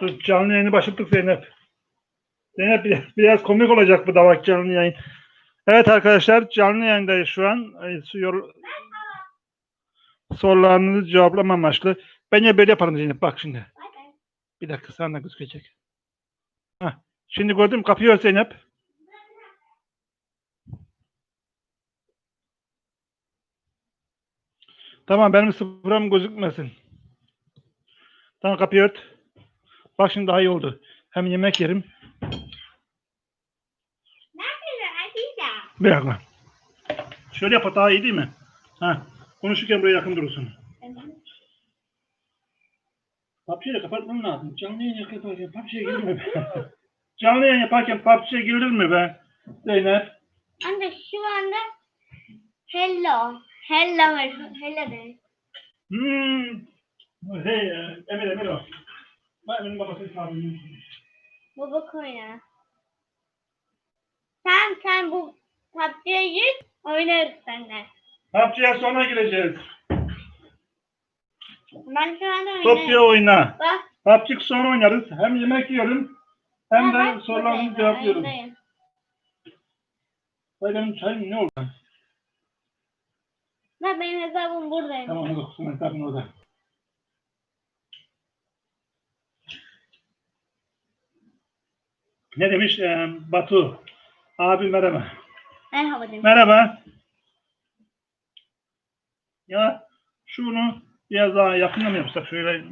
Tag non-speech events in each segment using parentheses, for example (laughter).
Dur, canlı yayını başlattık Zeynep. Zeynep biraz, biraz komik olacak bu da bak canlı yayın. Evet arkadaşlar canlı yayındayız şu an. Sorularınızı cevaplama amaçlı. Ben ya böyle yaparım Zeynep bak şimdi. Bir dakika sana gözükecek. Heh, şimdi gördüm kapıyı ört Zeynep. Tamam benim sıfıram gözükmesin. Tamam kapıyı ört. Bak şimdi daha iyi oldu. Hem yemek yerim. Bir dakika. Şöyle yap daha iyi değil mi? Ha. Konuşurken buraya yakın durursun. PUBG'yi kapatmam lazım. Canlı yayın yaparken PUBG'ye girir mi be? (laughs) Canlı yayın yaparken PUBG'ye girilir mi be? Zeynep. Anne şu anda hello. Hello. Hello de. Hmm. Hey, Emir Emir o. Bak benim babası çağırıyor. Baba koyna. Sen sen bu PUBG'ye gir oynarız seninle. PUBG'ye sonra gireceğiz. Ben şu anda oynarım. oyna. Bak. PUBG sonra oynarız. Hem yemek yiyorum hem bak, de cevaplıyorum. oyundayım. Vay benim çayım ne oldu? Bak benim hesabım buradayım. Tamam senin hesabın orada. Ne demiş Ee, Batu? Abi merhaba. Merhaba dedim. Merhaba. Ya şunu biraz daha yakından mı yapsak şöyle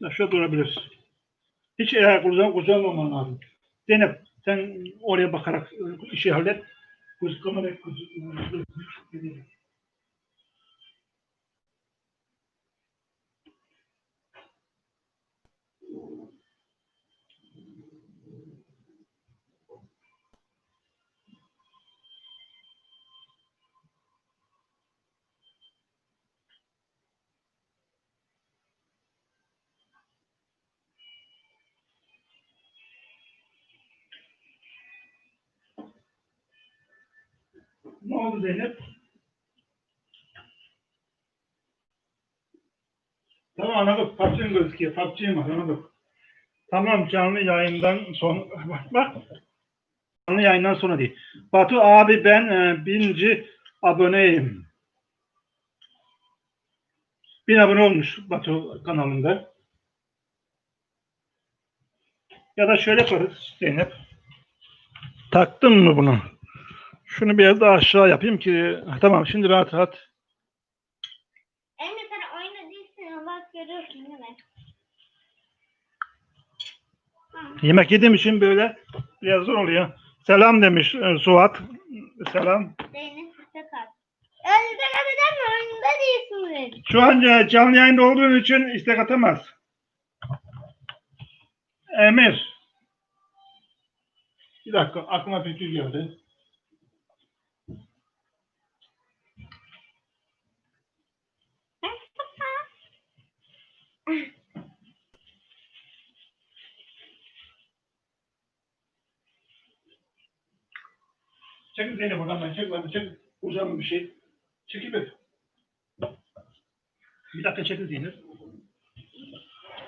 Ya şöyle durabilir. Hiç eğer kucağım kucağılmaman lazım. Zeynep sen oraya bakarak e, işi hallet. Kuş kamera Ne oldu Zeynep? Tamam anladık. PUBG'nin gözüküyor. PUBG'nin var anladık. Tamam canlı yayından sonra (laughs) bak bak. Canlı yayından sonra değil. Batu abi ben e, birinci aboneyim. Bin abone olmuş Batu kanalında. Ya da şöyle yaparız Zeynep. Taktın mı bunu? Şunu biraz daha aşağı yapayım ki tamam şimdi rahat rahat. Emre sen oyunda değilsin. Bak görüyorsun değil mi? Yemek yediğim için böyle biraz zor oluyor. Selam demiş e, Suat. Selam. Zeynep size kal. Önünde mi? Oyunda değilsin dedi. Şu an e, canlı yayında olduğun için istek atamaz. Emir. Bir dakika aklıma fikir geldi. Çekil Zeynep oradan ben çek ben çek. Uzun bir şey. Çekil bir. Bir dakika çekil Zeynep.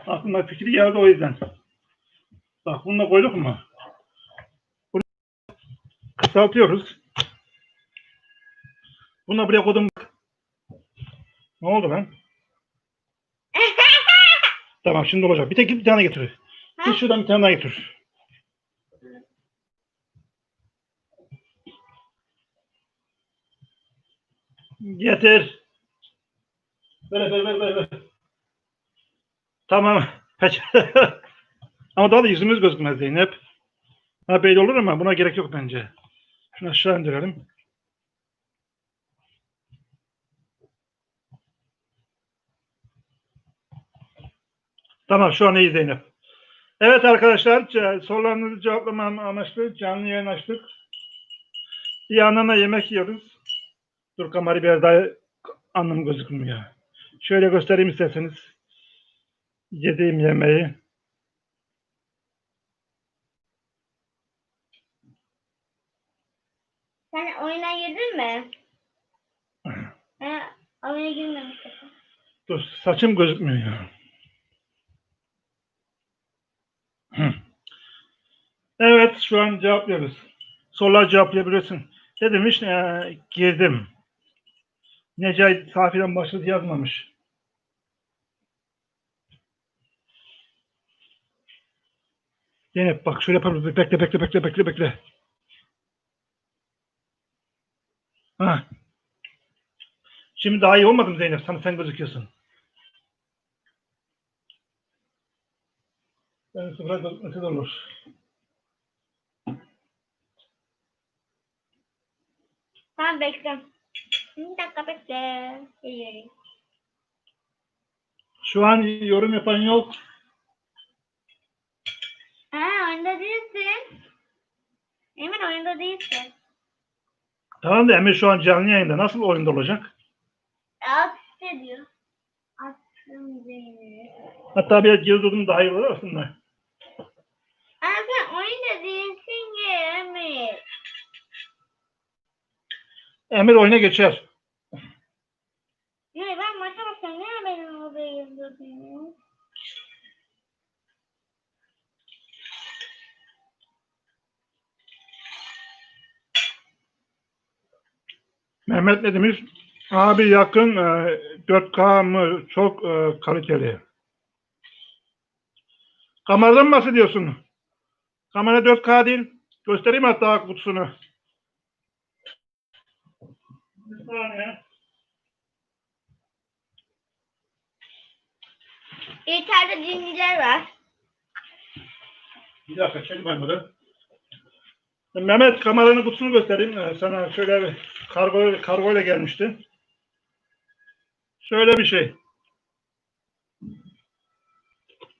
Aklıma fikir geldi o yüzden. Bak bunu da koyduk mu? Bunu kısaltıyoruz. Bunu da buraya koydum. Ne oldu lan? (laughs) Tamam şimdi olacak. Bir tek bir tane getir. Bir şuradan bir tane daha getir. Getir. Ver ver ver. ver. Tamam. (laughs) Ama daha da yüzümüz gözükmez Zeynep. Ha böyle olur ama buna gerek yok bence. Şunu aşağı indirelim. Tamam şu an iyi Zeynep. Evet arkadaşlar sorularınızı cevaplamam amaçlı canlı yayın açtık. Bir yandan da yemek yiyoruz. Dur kamerayı biraz daha anlamı gözükmüyor. Şöyle göstereyim isterseniz. Yediğim yemeği. Sen oyuna girdin mi? (clears throat) ben oyuna girmemiştim. Dur saçım gözükmüyor ya. (clears throat) Evet şu an cevaplıyoruz. Sorular cevaplayabilirsin. Ne demiş? Ee, girdim. Necai Safi'den başladı yazmamış. Zeynep bak şöyle yapalım. Bekle bekle bekle bekle bekle. Ha. Şimdi daha iyi olmadı mı Zeynep? Sana sen gözüküyorsun. Ben sıfıra de olur. Tamam bekle. Bir dakika bekle. Geliyorum. Şu an yorum yapan yok. Ha oyunda değilsin. Emir oyunda değilsin. Tamam da Emir şu an canlı yayında. Nasıl oyunda olacak? Alt üstte diyor. Attım Zeynep. Hatta biraz geri durdum daha iyi olur aslında. Ama sen oyunda değilsin ki Emir. Emir oyuna geçer. Ya ben maça bakıyorum. Niye benim orada yazıyordun? Mehmet ne demiş? Abi yakın e, 4K mı çok e, kaliteli. Kameradan mı bahsediyorsun? Kamera 4K değil. Göstereyim hatta kutusunu. Bir saniye. İçeride dinleyiciler var. Bir dakika çekim olmadı. Mehmet kameranın kutusunu göstereyim. Ee, Sana şöyle bir kargo, kargo ile gelmişti. Şöyle bir şey.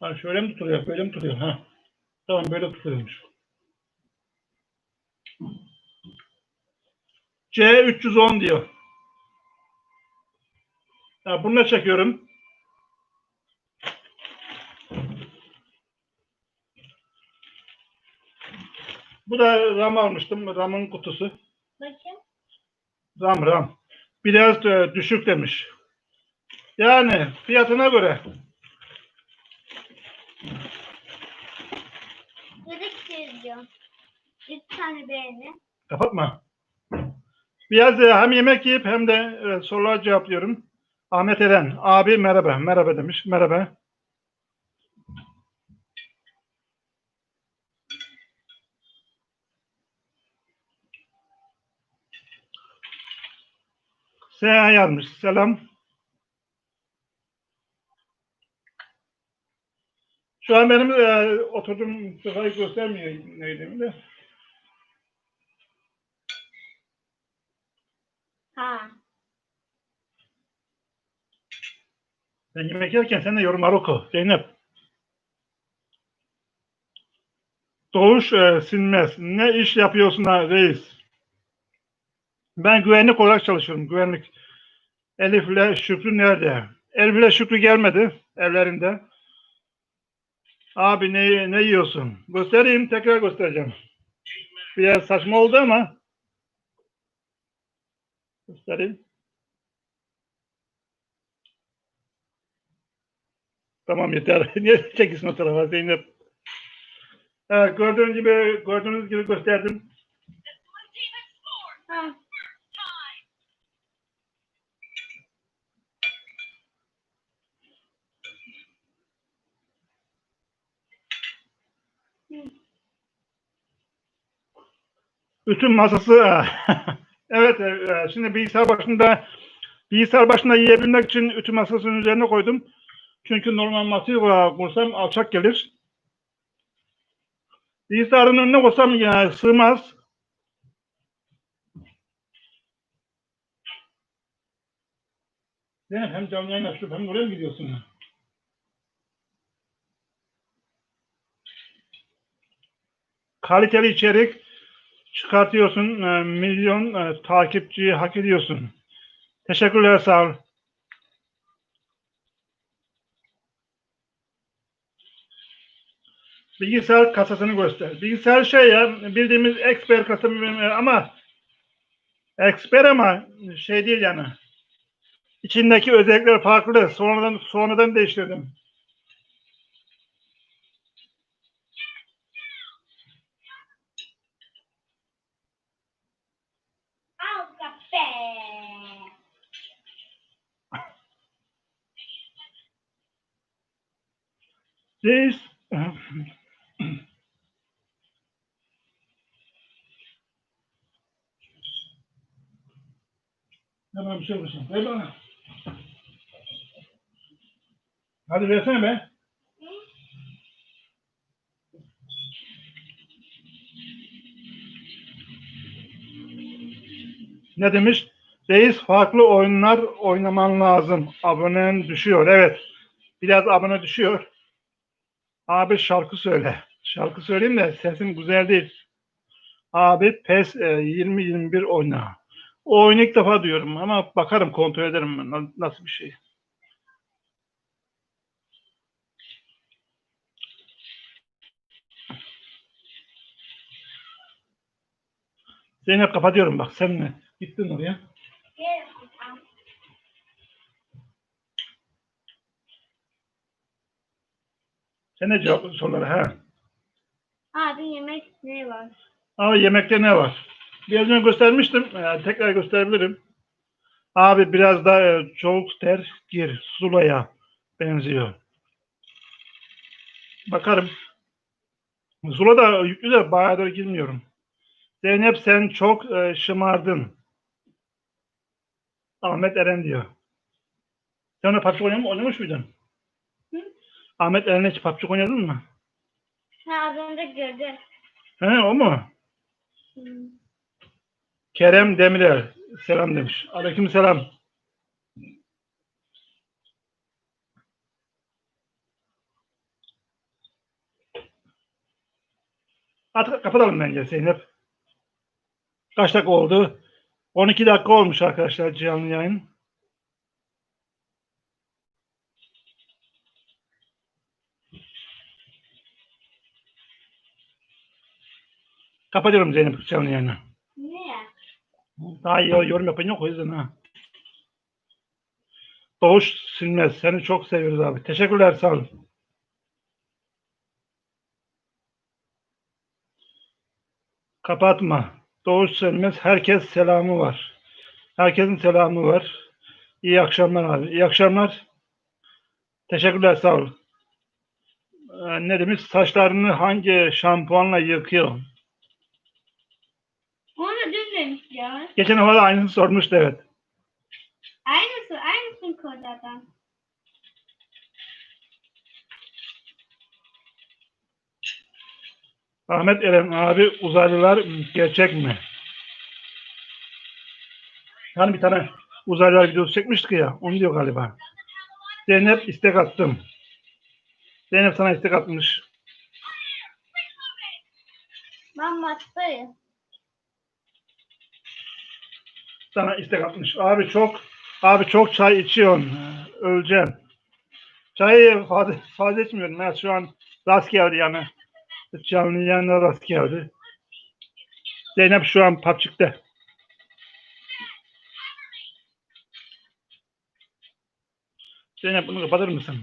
Ha, şöyle mi tutuluyor? Böyle mi tutuluyor? Ha. Tamam böyle tutuluyormuş. C310 diyor. Ha, bunu da çekiyorum. Bu da RAM almıştım. RAM'ın kutusu. Bakayım. RAM RAM. Biraz e, düşük demiş. Yani fiyatına göre. Yedi kişi diyor. Bir tane beğeni. Kapatma. Biraz e, hem yemek yiyip hem de e, sorular cevaplıyorum. Ahmet Eren. Abi merhaba. Merhaba demiş. Merhaba. Seha yazmış. Selam. Şu an benim e, oturduğum sırayı göstermiyor neydi de. Ha. Sen yemek yerken sen de yorumlar oku. Zeynep. Doğuş e, sinmez. Ne iş yapıyorsun ha reis? Ben güvenlik olarak çalışıyorum. Güvenlik. Elif'le Şükrü nerede? Elif'le Şükrü gelmedi evlerinde. Abi ne, ne yiyorsun? Göstereyim. Tekrar göstereceğim. Biraz saçma oldu ama. Göstereyim. Tamam yeter. (laughs) Niye çekilsin o tarafa Zeynep? Evet, gördüğünüz gibi gördüğünüz gibi gösterdim. Ha. Ütüm masası. (laughs) evet, e, şimdi bilgisayar başında bilgisayar başında yiyebilmek için ütü masasının üzerine koydum. Çünkü normal masayı e, kursam alçak gelir. Bilgisayarın önüne koysam ya, sığmaz. Zeynep hem canlı yayın açıp hem oraya mı gidiyorsun? Kaliteli içerik çıkartıyorsun. e, milyon e, takipçiyi hak ediyorsun. Teşekkürler sağ ol. Bilgisayar kasasını göster. Bilgisayar şey ya bildiğimiz expert kasa ama expert ama şey değil yani. İçindeki özellikler farklı. Sonradan sonradan değiştirdim. Reis. (clears throat) Hemen bir şey olursun. Ver bana. Hadi versene be. Ne demiş? Reis farklı oyunlar oynaman lazım. Abonen düşüyor. Evet. Biraz abone düşüyor. Abi şarkı söyle. Şarkı söyleyeyim de sesim güzel değil. Abi PES e, 20-21 oyna. O oyunu ilk defa diyorum ama bakarım kontrol ederim nasıl bir şey. Zeynep kapatıyorum bak sen mi? Gittin oraya. Gel. Sen ne cevap soruları ha? Abi yemek ne var? Ama yemekte ne var? Biraz önce göstermiştim. Ee, tekrar gösterebilirim. Abi biraz da e, çok ter gir. Sulaya benziyor. Bakarım. Zula da yüklü de bayağıdır girmiyorum. Zeynep sen çok e, şımardın. Ahmet Eren diyor. Sen ona PUBG oynamış, oynamış mıydın? Hı? Ahmet Eren'le hiç PUBG oynadın mı? Ha az önce gördüm. He o mu? Hmm. Kerem Demirer selam demiş. Aleyküm selam. Artık kapatalım bence Zeynep. Kaç dakika oldu? 12 dakika olmuş arkadaşlar canlı yayın. Kapatıyorum Zeynep canlı yayını. Ne? Daha iyi yorum yapan yok o yüzden ha. Doğuş Silmez. Seni çok seviyoruz abi. Teşekkürler sağ olun. Kapatma. Doğuş Silmez. Herkes selamı var. Herkesin selamı var. İyi akşamlar abi. İyi akşamlar. Teşekkürler sağ olun. Ee, ne demiş? Saçlarını hangi şampuanla yıkıyor? Onu dün ya. Geçen hafta da aynısını sormuştu evet. Aynısı, aynısın kodadan. Ahmet Eren abi uzaylılar gerçek mi? Yani bir tane uzaylılar videosu çekmiştik ya. Onu diyor galiba. Zeynep istek attım. Zeynep sana istek atmış. Ben maçtayım. Sana istek atmış. Abi çok abi çok çay içiyorsun. Öleceğim. Çayı fazla, fazla içmiyorum. Ben şu an rast geldi yani. Canlı yayına rast geldi. Zeynep şu an papçıkta. Zeynep bunu kapatır mısın?